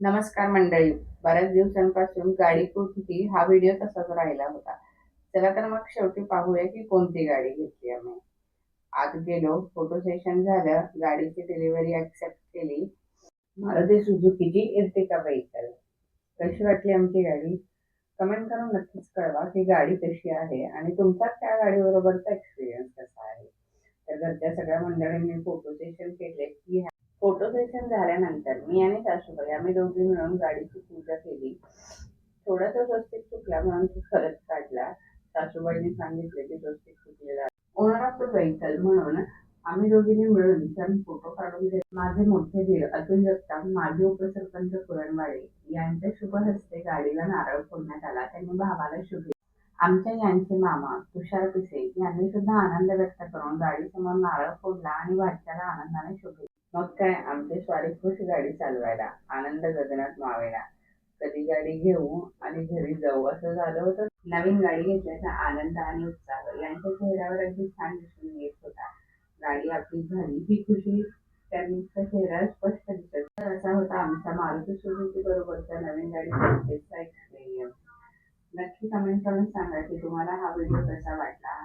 नमस्कार मंडळी. बऱ्याच दिवसांपासून गाडी कुठली हा व्हिडिओ तसाच राहिला होता. चला तर मग शेवटी पाहूया की कोणती गाडी घेतली आम्ही. आत गेलो फोटो सेशन झालं गाडीची डिलिव्हरी ऍक्सेप्ट केली. मारुती सुझुकीची इर्टिका व्हेकल कशी वाटली आमची गाडी? कमेंट करून नक्कीच कळवा की गाडी कशी आहे आणि तुमचा त्या गाडीबरोबरचा एक्सपिरियन्स कसा आहे. तर घरच्या सगळ्या मंडळींनी फोटो सेशन केलं की फोटो सेशन झाल्यानंतर मी आणि सासूबाई आम्ही दोघी मिळून गाडीची पूजा केली. थोडासा स्वस्तिक चुकला म्हणून तो खरंच काढला. सासूबाईने सांगितले की स्वस्तिक चुकलेला ओनर ऑफ द व्हेकल म्हणून आम्ही दोघींनी मिळून छान फोटो काढून घेतले. माझे मोठे दीर अतुल जगताप माजी उपसरपंच पुरणवाडे यांच्या शुभ हस्ते गाडीला नारळ फोडण्यात आला. त्यांनी भावाला शुभे आमच्या यांचे मामा तुषार पिसे यांनी सुद्धा आनंद व्यक्त करून गाडीसमोर नारळ फोडला आणि भाच्याला आनंदाने शुभे मग काय आमचे स्वारी खुश गाडी चालवायला आनंद गगनात मावेला. कधी गाडी घेऊ आणि घरी जाऊ असं झालं होतं. नवीन गाडी घेतल्याचा आनंद आणि उत्साह यांच्या चेहऱ्यावर अगदी छान दिसून येत होता. गाडी आपली झाली ही खुशी त्यांचा चेहरा स्पष्ट दिसत तर असा होता आमचा मारुती सुझुकी बरोबरचा नवीन गाडी. परचेसचा एक्सपिरियन्स नक्की कमेंट करून सांगा की तुम्हाला हा व्हिडिओ कसा वाटला.